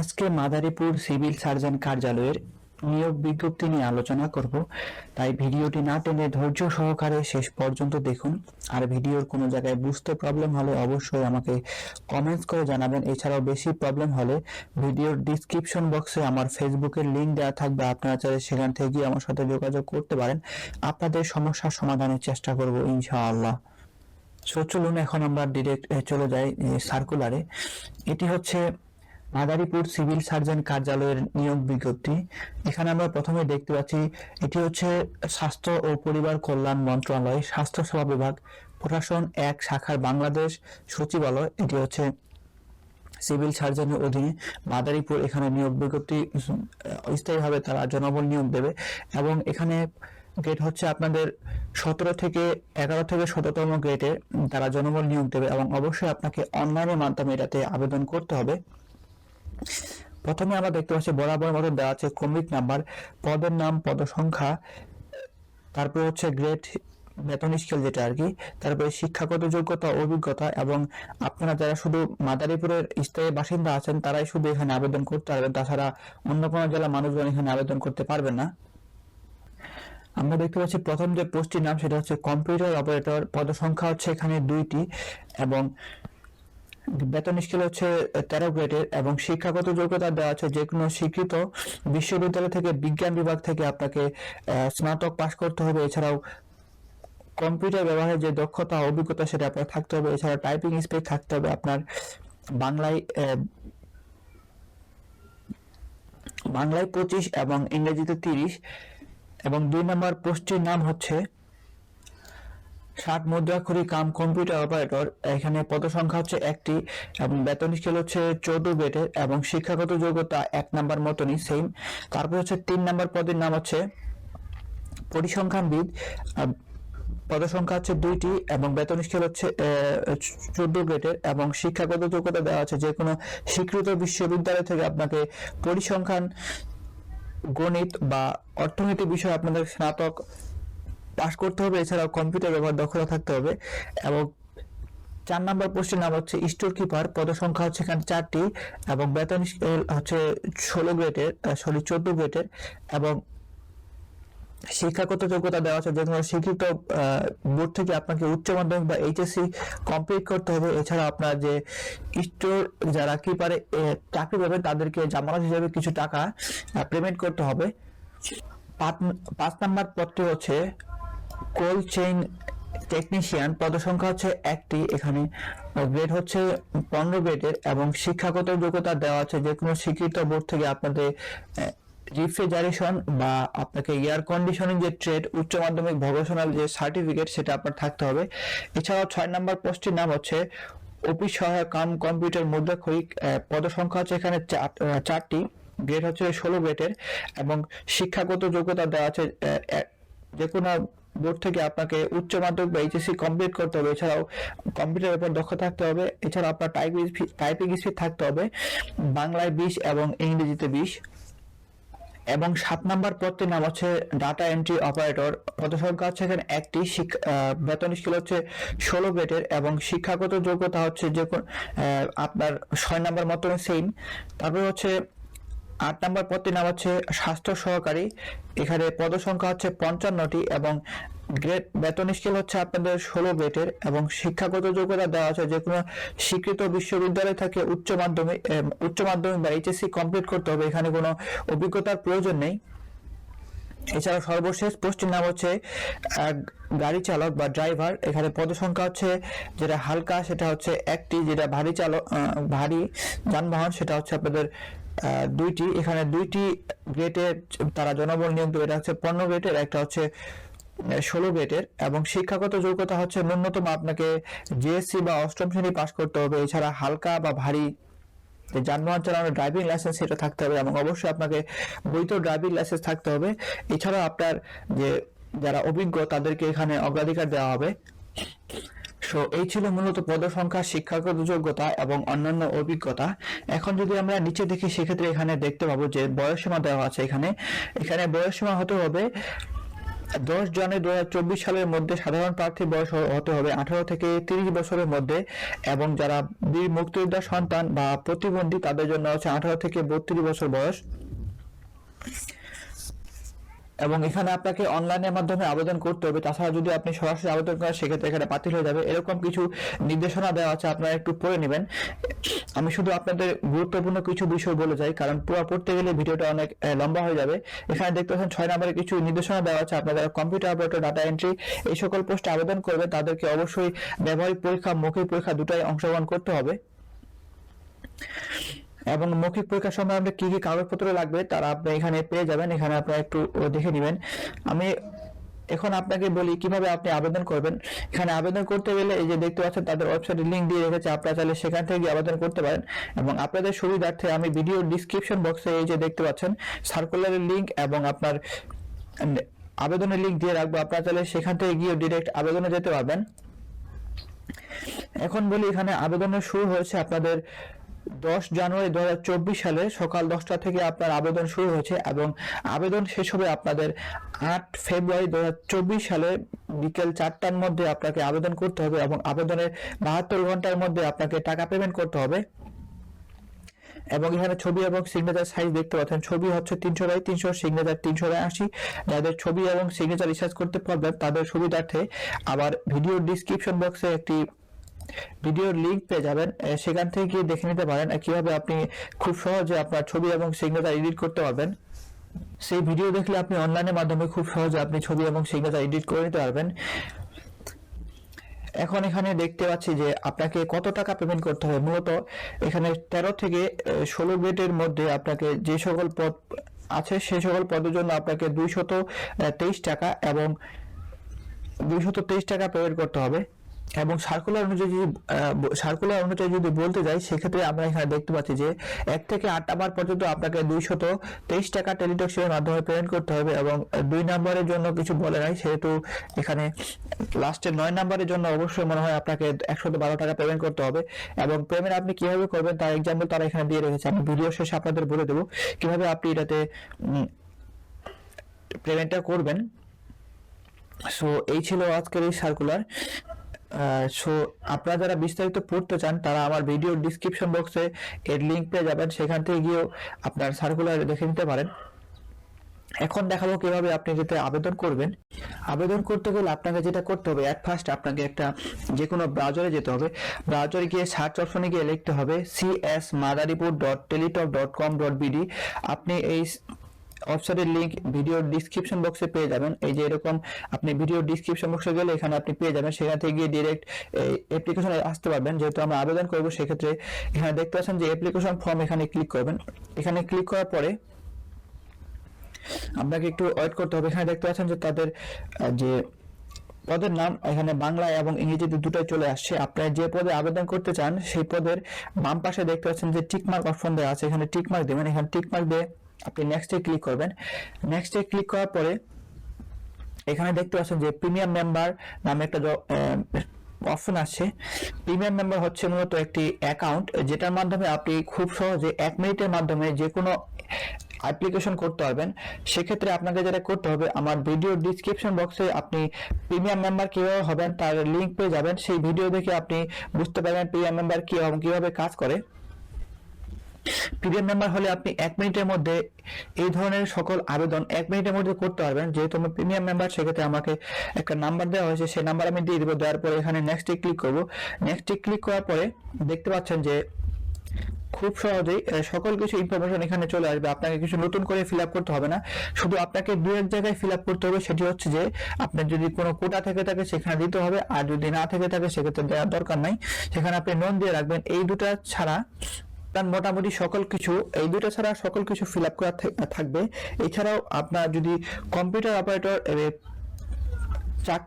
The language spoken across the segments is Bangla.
আজকে মাদারীপুর সিভিল সার্জন কার্যালয়ের নিয়োগ বিজ্ঞপ্তি নিয়ে আলোচনা করব। তাই ভিডিওটি না টেনে ধৈর্য সহকারে শেষ পর্যন্ত দেখুন। আর ভিডিওর কোনো জায়গায় বুঝতে প্রবলেম হলে অবশ্যই আমাকে কমেন্টস করে জানাবেন। এছাড়াও বেশি প্রবলেম হলে ভিডিওর ডিসক্রিপশন বক্সে আমার ফেসবুকের লিঙ্ক দেওয়া থাকবে। আপনারা চাইলে সেখান থেকে গিয়ে আমার সাথে যোগাযোগ করতে পারেন। আপনাদের সমস্যার সমাধানের চেষ্টা করব ইনশাআল্লাহ। সো চলুন এখন আমরা ডিরেক্ট চলে যাই সার্কুলারে এটি হচ্ছে মাদারীপুর সিভিল সার্জন কার্যালয়ের নিয়োগ বিজ্ঞপ্তি। এখানে আমরা প্রথমে দেখতে পাচ্ছি, এটি হচ্ছে স্বাস্থ্য ও পরিবার কল্যাণ মন্ত্রণালয়, স্বাস্থ্য সেবা বিভাগ, প্রশাসন এক, শাখার বাংলাদেশ সচিবালয়, এটি হচ্ছে সিভিল সার্জনের অধীনে মাদারীপুর এখানে নিয়োগ বিজ্ঞপ্তি স্থায়ীভাবে তারা জনবল নিয়োগ দেবে এবং এখানে গ্রেড হচ্ছে আপনাদের সতেরো থেকে এগারো থেকে শততম গ্রেডে তারা জনবল নিয়োগ দেবে এবং অবশ্যই আপনাকে অনলাইনের মাধ্যমে এটাতে আবেদন করতে হবে। প্রথমে আমরা দেখতে পাচ্ছি বরাবর মতো দেওয়া আছে ক্রমিক নাম্বার, পদের নাম পদ সংখ্যা তারপরে হচ্ছে গ্রেড বেতন স্কেল যেটা আর কি, তারপরে শিক্ষাগত যোগ্যতা, অভিজ্ঞতা এবং আপনারা যারা শুধু মাদারীপুরের স্থায়ী বাসিন্দা আছেন, তারাই শুধু এখানে আবেদন করতে পারবেন, তাছাড়া অন্য কোনো জেলার মানুষজন এখানে আবেদন করতে পারবেন না। আমরা দেখতে পাচ্ছি প্রথম যে পোস্টটির নাম, সেটা হচ্ছে কম্পিউটার অপারেটর পদসংখ্যা হচ্ছে এখানে দুইটি এবং বেতন স্কেল হচ্ছে তেরো গ্রেডের এবং শিক্ষাগত যোগ্যতা দেওয়া আছে যে কোনো স্বীকৃত বিশ্ববিদ্যালয় থেকে বিজ্ঞান বিভাগ থেকে আপনাকে স্নাতক পাশ করতে হবে। এছাড়াও কম্পিউটার ব্যবহারের যে দক্ষতা অভিজ্ঞতা সেটা আপনার থাকতে হবে। এছাড়া টাইপিং স্পিড থাকতে হবে আপনার। বাংলায় বাংলায় পঁচিশ এবং ইংরেজিতে তিরিশ এবং দুই নম্বর পোস্টটির নাম হচ্ছে ষাট মুদ্রাক্ষরী কাম কম্পিউটার অপারেটর এখানে পদ সংখ্যা হচ্ছে একটি এবং বেতন স্কেল হচ্ছে চৌদ্দ গ্রেডের এবং শিক্ষাগত যোগ্যতা এক নাম্বার মতনই সেম তারপর হচ্ছে তিন নাম্বার পদের নাম হচ্ছে পরিসংখ্যানবিদ। আহ, পদ সংখ্যা হচ্ছে দুইটি এবং বেতন স্কেল হচ্ছে চোদ্দ গ্রেডের এবং শিক্ষাগত যোগ্যতা দেওয়া আছে যে কোনো স্বীকৃত বিশ্ববিদ্যালয় থেকে আপনাকে পরিসংখ্যান গণিত বা অর্থনীতি বিষয়ে আপনাদের স্নাতক পাশ করতে হবে। এছাড়াও কম্পিউটার ব্যবহার দক্ষতা থাকতে হবে। এবং চার নাম্বার পোস্টের নাম হচ্ছে স্টোর কিপার পদ সংখ্যা হচ্ছে এখানে চারটি এবং বেতন স্কেল হচ্ছে ষোলো গ্রেডের সরি চোদ্দ গ্রেডের এবং শিক্ষাগত যোগ্যতা দেওয়া আছে। যে কোনো স্বীকৃত বোর্ড থেকে আপনাকে উচ্চ মাধ্যমিক বা এইচএসসি কমপ্লিট করতে হবে। এছাড়া আপনার যে স্টোর যারা কিপারে চাকরি পাবেন, তাদেরকে জামানত হিসেবে কিছু টাকা পেমেন্ট করতে হবে। পাঁচ নাম্বার পদটি হচ্ছে কোল্ড চেইন টেকনিশিয়ান পদসংখ্যা হচ্ছে একটি। এখানে গ্রেড হচ্ছে পনেরো গ্রেডের এবং শিক্ষাগত যোগ্যতা দেওয়া আছে যে কোনো স্বীকৃত বোর্ড থেকে আপনাদের রিফ্রিজারেশন বা আপনাকে এয়ার কন্ডিশনিং যে ট্রেড উচ্চ মাধ্যমিক ভোকেশনাল যে সার্টিফিকেট সেটা আপনার থাকতে হবে। এছাড়াও ছয় নম্বর পোস্টের নাম হচ্ছে অফিস সহায়ক কাম কম্পিউটার মুদ্রাক্ষরিক পদ সংখ্যা হচ্ছে এখানে চারটি। গ্রেড হচ্ছে ষোলো গ্রেডের এবং শিক্ষাগত যোগ্যতা দেওয়া আছে যে কোনো বোর্ড থেকে আপনাকে উচ্চ মাধ্যমিক বা এইচএসসি কমপ্লিট করতে হবে। এছাড়াও কম্পিউটারের উপর দক্ষ থাকতে হবে। এছাড়া আপনার টাইপিং টাইপিং স্পিড থাকতে হবে। বাংলায় বিশ এবং ইংরেজিতে বিশ। এবং সাত নাম্বার পদটির নাম হচ্ছে ডাটা এন্ট্রি অপারেটর পদসংখ্যা হচ্ছে এখানে একটি। বেতন স্কেল হচ্ছে ষোলো গ্রেডের এবং শিক্ষাগত যোগ্যতা হচ্ছে যে আপনার ছয় নাম্বার মতো সেম তারপরে হচ্ছে আট নম্বর পদটির নাম হচ্ছে স্বাস্থ্য সহকারী। এখানে পদ সংখ্যা হচ্ছে পঞ্চান্নটি এবং গ্রেড বেতন স্কেল হচ্ছে আপনাদের ষোলো গ্রেডের এবং শিক্ষাগত যোগ্যতা দেওয়া আছে যে কোনো স্বীকৃত বিশ্ববিদ্যালয় থেকে উচ্চ মাধ্যমিক উচ্চ মাধ্যমিক বা এইচএসসি কমপ্লিট করতে হবে। এখানে কোনো অভিজ্ঞতার প্রয়োজন নেই। এছাড়া সর্বশেষ পোস্টের নাম হচ্ছে গাড়ি চালক বা ড্রাইভার। এখানে পদসংখ্যা হচ্ছে যেটা হালকা, সেটা হচ্ছে একটি, যেটা ভারী চালক ভারী যানবাহন, সেটা হচ্ছে আপনাদের দুইটি। এখানে দুইটি গ্রেডের তারা জনবল নিয়োগ এটা হচ্ছে পনেরো গ্রেডের একটা হচ্ছে ষোলো গ্রেডের এবং শিক্ষাগত যোগ্যতা হচ্ছে ন্যূনতম আপনাকে জিএসসি বা অষ্টম শ্রেণি পাশ করতে হবে। এছাড়া হালকা বা ভারী যে যানবাহন চালানোর ড্রাইভিং লাইসেন্স সেটা থাকতে হবে এবং অবশ্যই আপনাকে বৈধ ড্রাইভিং লাইসেন্স থাকতে হবে। এছাড়াও আপনার যে যারা অভিজ্ঞ তাদেরকে এখানে অগ্রাধিকার দেওয়া হবে। সো এই ছিল মূলত পদসংখ্যা, শিক্ষাগত যোগ্যতা এবং অন্যান্য অভিজ্ঞতা। এখন যদি আমরা নিচে দেখি, সেক্ষেত্রে এখানে দেখতে পাবো যে বয়সসীমা দেওয়া আছে এখানে। এখানে বয়সসীমা হতে হবে দশ জানুয়ারি দু হাজার চব্বিশ সালের মধ্যে সাধারণ প্রার্থী বয়স হতে হবে আঠারো থেকে তিরিশ বছরের মধ্যে এবং যারা বীর মুক্তিযোদ্ধার সন্তান বা প্রতিবন্ধী, তাদের জন্য হচ্ছে আঠারো থেকে বত্রিশ বছর বয়স। এবং এখানে আপনাকে অনলাইনের মাধ্যমে আবেদন করতে হবে। তাছাড়া যদি আপনি সরাসরি আবেদন করেন, সেক্ষেত্রে এখানে বাতিল হয়ে যাবে। এরকম কিছু নির্দেশনা দেওয়া আছে, আপনারা একটু পড়ে নেবেন। আমি শুধু আপনাদের গুরুত্বপূর্ণ কিছু বিষয় বলে যাই, কারণ পুরো পড়তে গেলে ভিডিওটা অনেক লম্বা হয়ে যাবে। এখানে দেখতে পাচ্ছেন ছয় নম্বরে কিছু নির্দেশনা দেওয়া আছে। আপনারা কম্পিউটার অপারেটর ডাটা এন্ট্রি এই সকল পোস্টে আবেদন করবে তাদেরকে অবশ্যই ব্যবহারিক পরীক্ষা, মৌখিক পরীক্ষা দুটাই অংশগ্রহণ করতে হবে। এবং মৌখিক পরীক্ষার সময় আপনার কি কি কাগজপত্র লাগবে, তারা আপনি এখানে পেয়ে যাবেন। এখানে আপনারা একটু দেখে নেবেন। আমি এখন আপনাকে বলি কীভাবে আপনি আবেদন করবেন। এখানে আবেদন করতে গেলে এই যে দেখতে পাচ্ছেন তাদের ওয়েবসাইটে লিঙ্ক দিয়ে রেখেছে, আপনারা চাইলে সেখান থেকে আবেদন করতে পারেন। এবং আপনাদের সুবিধার্থে আমি ভিডিও ডিসক্রিপশন বক্সে এই যে দেখতে পাচ্ছেন সার্কুলারের লিঙ্ক এবং আপনার আবেদনের লিঙ্ক দিয়ে রাখব। আপনারা চাইলে সেখান থেকে গিয়ে ডিরেক্ট আবেদনে যেতে পারবেন। এখন বলি এখানে আবেদনের শুরু হয়েছে আপনাদের দশ জানুয়ারি দুহাজার চব্বিশ সালে সকাল দশটা থেকে আপনার আবেদন শুরু হয়েছে এবং আবেদন শেষ হবে আপনাদের আট ফেব্রুয়ারি দুহাজার চব্বিশ সালে বিকেল চারটার মধ্যে আপনাকে আবেদন করতে হবে এবং আবেদনের বাহাত্তর ঘণ্টার মধ্যে আপনাকে টাকা পেমেন্ট করতে হবে। এবং এখানে ছবি এবং সিগনেচার সাইজ দেখতে পাচ্ছেন। ছবি হচ্ছে তিনশো বাই তিনশো সিগনেচার তিনশো বাই আশি। যাদের ছবি এবং সিগনেচার রিসার্চ করতে পারবেন তাদের সুবিধার্থে আবার ভিডিও ডিসক্রিপশন বক্সে একটি ভিডিওর লিংক পেয়ে যাবেন। সেখান থেকে গিয়ে দেখে নিতে পারেন কীভাবে আপনি খুব সহজে আপনার ছবি এবং সিগনেচার এডিট করতে পারবেন। সেই ভিডিও দেখলে আপনি অনলাইনের মাধ্যমে খুব সহজে আপনি ছবি এবং সিগনেচার এডিট করে নিতে পারবেন। এখন এখানে দেখতে পাচ্ছি যে আপনাকে কত টাকা পেমেন্ট করতে হবে? মূলত এখানে তেরো থেকে ষোলো গ্রেডের মধ্যে আপনাকে যে সকল পদ আছে সেই সকল পদের জন্য আপনাকে দুইশত তেইশ টাকা এবং দুইশত তেইশ টাকা পেমেন্ট করতে হবে। এবং সার্কুলার অনুযায়ী যদি সার্কুলার অনুযায়ী যদি বলতে যাই, সেক্ষেত্রে আমরা এখানে দেখতে পাচ্ছি যে এক থেকে আট নাম্বার পর্যন্ত আপনাকে দুইশত তেইশ টাকা টেলিটক্সের মাধ্যমে পেমেন্ট করতে হবে এবং দুই নাম্বারের জন্য কিছু বলে নাই, সেহেতু এখানে লাস্টে নয় নাম্বারের জন্য অবশ্যই মনে হয় আপনাকে একশত বারো টাকা পেমেন্ট করতে হবে এবং পেমেন্ট আপনি কীভাবে করবেন তার এক্সাম্পল তারা এখানে দিয়ে রেখেছে। আমি ভিডিও শেষে আপনাদের বলে দেবো কীভাবে আপনি এটাতে পেমেন্টটা করবেন। সো এই ছিল আজকের এই সার্কুলার সো আপনারা যারা বিস্তারিত পড়তে চান, তারা আমার ভিডিও ডিসক্রিপশন বক্সে এর লিংক পেয়ে যাবেন। সেখান থেকে গিয়েও আপনার সার্কুলার দেখে নিতে পারেন। এখন দেখাবো কীভাবে আপনি যেতে আবেদন করবেন। আবেদন করতে গেলে আপনাকে যেটা করতে হবে অ্যাট ফার্স্ট আপনাকে একটা যে কোনো ব্রাউজারে যেতে হবে। ব্রাউজারে গিয়ে সার্চ অপশনে গিয়ে লিখতে হবে CS Madaripur dot Teletalk dot com dot BD আপনি এই ওয়েবসাইটের লিংক ভিডিও ডিসক্রিপশন বক্সে পেয়ে যাবেন। এই যে এরকম আপনি ভিডিও ডিসক্রিপশন বক্সে গেলে এখানে আপনি পেয়ে যাবেন। সেখান থেকে গিয়ে ডিরেক্ট এই অ্যাপ্লিকেশনে আসতে পারবেন। যেহেতু আমরা আবেদন করব, সেক্ষেত্রে এখানে দেখতে পাচ্ছেন যে অ্যাপ্লিকেশন ফর্ম এখানে ক্লিক করবেন। এখানে ক্লিক করার পরে আপনাকে একটু ওয়েট করতে হবে। এখানে দেখতে পাচ্ছেন যে তাদের যে পদের নাম এখানে বাংলা এবং ইংরেজিতে দুটোই চলে আসছে। আপনার যে পদে আবেদন করতে চান, সেই পদের বাম পাশে দেখতে পাচ্ছেন যে টিকমার্ক অপশন দেওয়া আছে। এখানে টিকমার্ক দেবেন। এখানে টিকমার্ক দিয়ে আপনি নেক্সটে ক্লিক করবেন। নেক্সটে ক্লিক করার পরে এখানে দেখতে পাচ্ছেন যে প্রিমিয়াম মেম্বার নামে একটা অপশন আসছে। প্রিমিয়াম মেম্বার হচ্ছে মূলত একটি অ্যাকাউন্ট যেটার মাধ্যমে আপনি খুব সহজে এক মিনিটের মাধ্যমে যে কোনো অ্যাপ্লিকেশন করতে পারবেন। সেক্ষেত্রে আপনাকে যেটা করতে হবে, আমার ভিডিও ডিসক্রিপশন বক্সে আপনি প্রিমিয়াম মেম্বার কীভাবে হবেন, তার লিঙ্ক পেয়ে যাবেন। সেই ভিডিও দেখে আপনি বুঝতে পারবেন প্রিমিয়াম মেম্বার কি কীভাবে কাজ করে। প্রিমিয়াম মেম্বার হলে আপনি এক মিনিটের মধ্যে এই ধরনের সকল আবেদন এক মিনিটের মধ্যে করতে পারবেন। যেহেতু আমি প্রিমিয়াম মেম্বার সেক্ষেত্রে আমাকে একটা নাম্বার দেওয়া হয়েছে। সেই নাম্বার আমি দিয়ে দেবো। দেওয়ার পরে এখানে নেক্সটে ক্লিক করব। নেক্সটে ক্লিক করার পরে দেখতে পাচ্ছেন যে খুব সহজেই সকল কিছু ইনফরমেশন এখানে চলে আসবে। আপনাকে কিছু নতুন করে ফিল করতে হবে না। শুধু আপনাকে দু এক জায়গায় ফিল করতে হবে। সেটি হচ্ছে যে, আপনার যদি কোনো কোটা থেকে থাকে, সেখানে দিতে হবে। আর যদি না থেকে থাকে, সেক্ষেত্রে দেওয়ার দরকার নাই। সেখানে আপনি নন দিয়ে রাখবেন। এই দুটা ছাড়া তার মোটামুটি সকল কিছু, এই দুটো ছাড়া সকল কিছু ফিল আপ করা থাকবে। এছাড়াও আপনার যদি কম্পিউটার অপারেটর চাক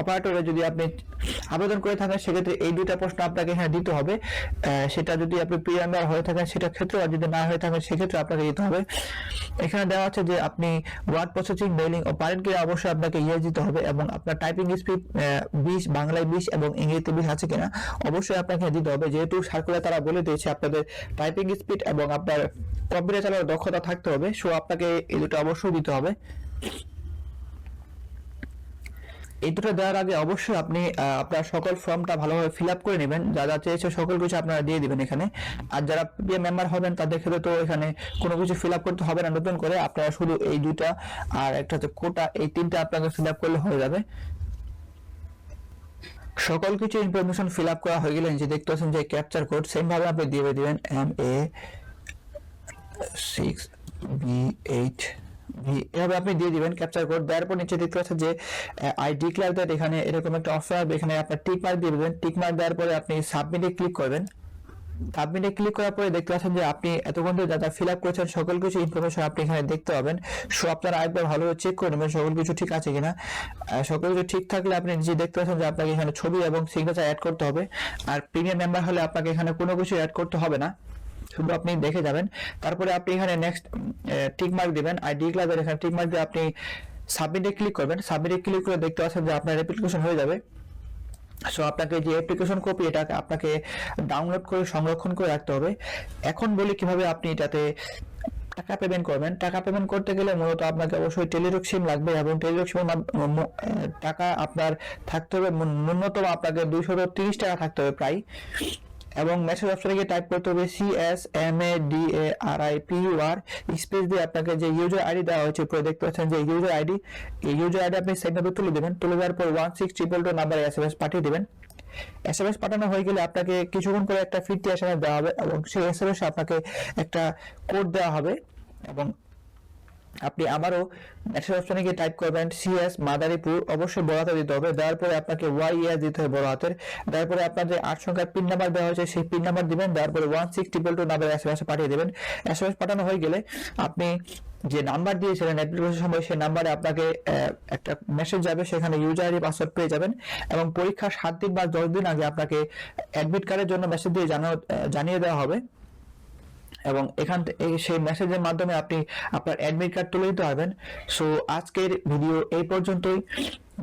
অপারেটরে যদি আপনি আবেদন করে থাকেন, সেক্ষেত্রে এই দুইটা প্রশ্ন আপনাকে এখানে দিতে হবে। সেটা যদি আপনি প্রিমিয়ার হয়ে থাকেন, সেটা ক্ষেত্রে আর যদি না হয়ে থাকেন সেক্ষেত্রে আপনাকে দিতে হবে। এখানে দেওয়া আছে যে আপনি ওয়ার্ড প্রসেসিং মেইলিং ও পারেন্ট কি অবশ্যই আপনাকে ইয়ে দিতে হবে এবং আপনার টাইপিং স্পিড বিশ, বাংলায় বিশ এবং ইংরেজিতে বিশ আছে কিনা, অবশ্যই আপনাকে দিতে হবে। যেহেতু সার্কুলার তারা বলে দিয়েছে আপনাদের টাইপিং স্পিড এবং আপনার কম্পিউটার চালানোর দক্ষতা থাকতে হবে সো আপনাকে এই দুটো অবশ্যই দিতে হবে। এই দুটো দেওয়ার আগে অবশ্যই আপনি আপনার সকল ফর্মটা ভালোভাবে ফিল আপ করে নেবেন। যা যা চেয়েছে সকল কিছু আপনারা দিয়ে দিবেন এখানে। আর যারা পিএম মেম্বার হবেন, তাদের ক্ষেত্রে তো এখানে কোনো কিছু ফিল আপ করতে হবে না। নতুন করে আপনারা শুধু এই দুইটা আর একটা হচ্ছে কোটা, এই তিনটা আপনাকে ফিল আপ করলে হয়ে যাবে। সকল কিছু ইনফরমেশন ফিল আপ করা হয়ে গেলে যে দেখতে পাচ্ছেন যে ক্যাপচার কোড সেম ভাবে আপনি দিয়ে দিবেন M A six B eight এভাবে আপনি দিয়ে দিবেন ক্যাপচার কোড দেওয়ার পর নিচে দেখতে পাচ্ছেন যে আই ডিক্লেয়ার দ্যাট এখানে এরকম একটা অপশন আসবে, এখানে আপনার টিক মার্ক দিয়ে দেবেন। টিক মার্ক দেওয়ার পরে আপনি সাবমিটে ক্লিক করবেন। সাবমিটে ক্লিক করার পরে দেখতে পাচ্ছেন যে, আপনি এতক্ষণ ধরে যা ফিল আপ করেছেন, সকল কিছু ইনফরমেশন আপনি এখানে দেখতে পাবেন। সো আপনারা একবার ভালোভাবে চেক করে নেবেন, সকল কিছু ঠিক আছে কিনা। সকল কিছু ঠিক থাকলে আপনি নিজে দেখতে পাচ্ছেন যে, আপনাকে এখানে ছবি এবং সিগনেচার অ্যাড করতে হবে। আর প্রিমিয়াম মেম্বার হলে আপনাকে এখানে কোনো কিছু অ্যাড করতে হবে না। শুধু আপনি দেখে যাবেন। তারপরে আপনি এখানে নেক্সট টিক মার্ক দিবেন। আর ডি ক্লাবের এখানে টিক মার্ক দিয়ে আপনি সাবমিটে ক্লিক করবেন। সাবমিটে ক্লিক করে দেখতে পাচ্ছেন যে আপনার অ্যাপ্লিকেশন হয়ে যাবে। সো আপনাকে যে অ্যাপ্লিকেশন কপি এটা আপনাকে ডাউনলোড করে, সংরক্ষণ করে রাখতে হবে। এখন বলি কীভাবে আপনি এটাতে টাকা পেমেন্ট করবেন। টাকা পেমেন্ট করতে গেলে মূলত আপনাকে অবশ্যই টেলিটক সিম লাগবে এবং টেলিটক সিমের টাকা আপনার থাকতে হবে। ন্যূনতম আপনাকে দুইশো তিরিশ টাকা থাকতে হবে প্রায়। এবং মেসেজ অপশনে গিয়ে টাইপ করতে হবে C S M A D A R I P U R space দিয়ে আপনাকে যে ইউজার আইডি দেওয়া হয়েছে, উপরে দেখতে পাচ্ছেন যে ইউজার আইডি এই ইউজার আইডি আপনি সেটভাবে তুলে দেবেন। তুলে দেওয়ার পর ওয়ান সিক্স ট্রিপল টু নাম্বারে এস এম এস পাঠিয়ে দেবেন। এস এম এস পাঠানো হয়ে গেলে আপনাকে কিছুক্ষণ করে একটা ফিরতি এস এম এস দেওয়া হবে এবং সেই এস এম এস আপনাকে একটা কোড দেওয়া হবে এবং আপনি আবারও মেসেজ অপশনে গিয়ে টাইপ করবেন সিএস মাদারীপুর, অবশ্যই বড় হাতে দিতে হবে। দেওয়ার পরে আপনাকে ওয়াই ইয়ার দিতে হবে বড় হাতের। দেওয়ার পরে আপনার যে আট সংখ্যার পিন নাম্বার দেওয়া হয়েছে, সেই পিন নাম্বার দিবেন। দেওয়ার পরে one six triple two number S M S পাঠিয়ে দেবেন। এস এম এস পাঠানো হয়ে গেলে আপনি যে নাম্বার দিয়েছিলেন অ্যাপ্লিকেশন সময় সেই নাম্বারে আপনাকে একটা মেসেজ যাবে, সেখানে ইউজার আইডি পাসওয়ার্ড পেয়ে যাবেন এবং পরীক্ষার সাত দিন বা দশ দিন আগে আপনাকে অ্যাডমিট কার্ডের জন্য মেসেজ দিয়ে জানানো জানিয়ে দেওয়া হবে। এবং এখান থেকে সেই মেসেজের মাধ্যমে আপনি আপনার অ্যাডমিট কার্ড তুলে দিতে পারবেন। সো আজকের ভিডিও এই পর্যন্তই।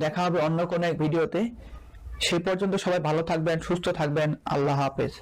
দেখা হবে অন্য কোনো এক ভিডিওতে সেই পর্যন্ত সবাই ভালো থাকবেন, সুস্থ থাকবেন। আল্লাহ হাফেজ।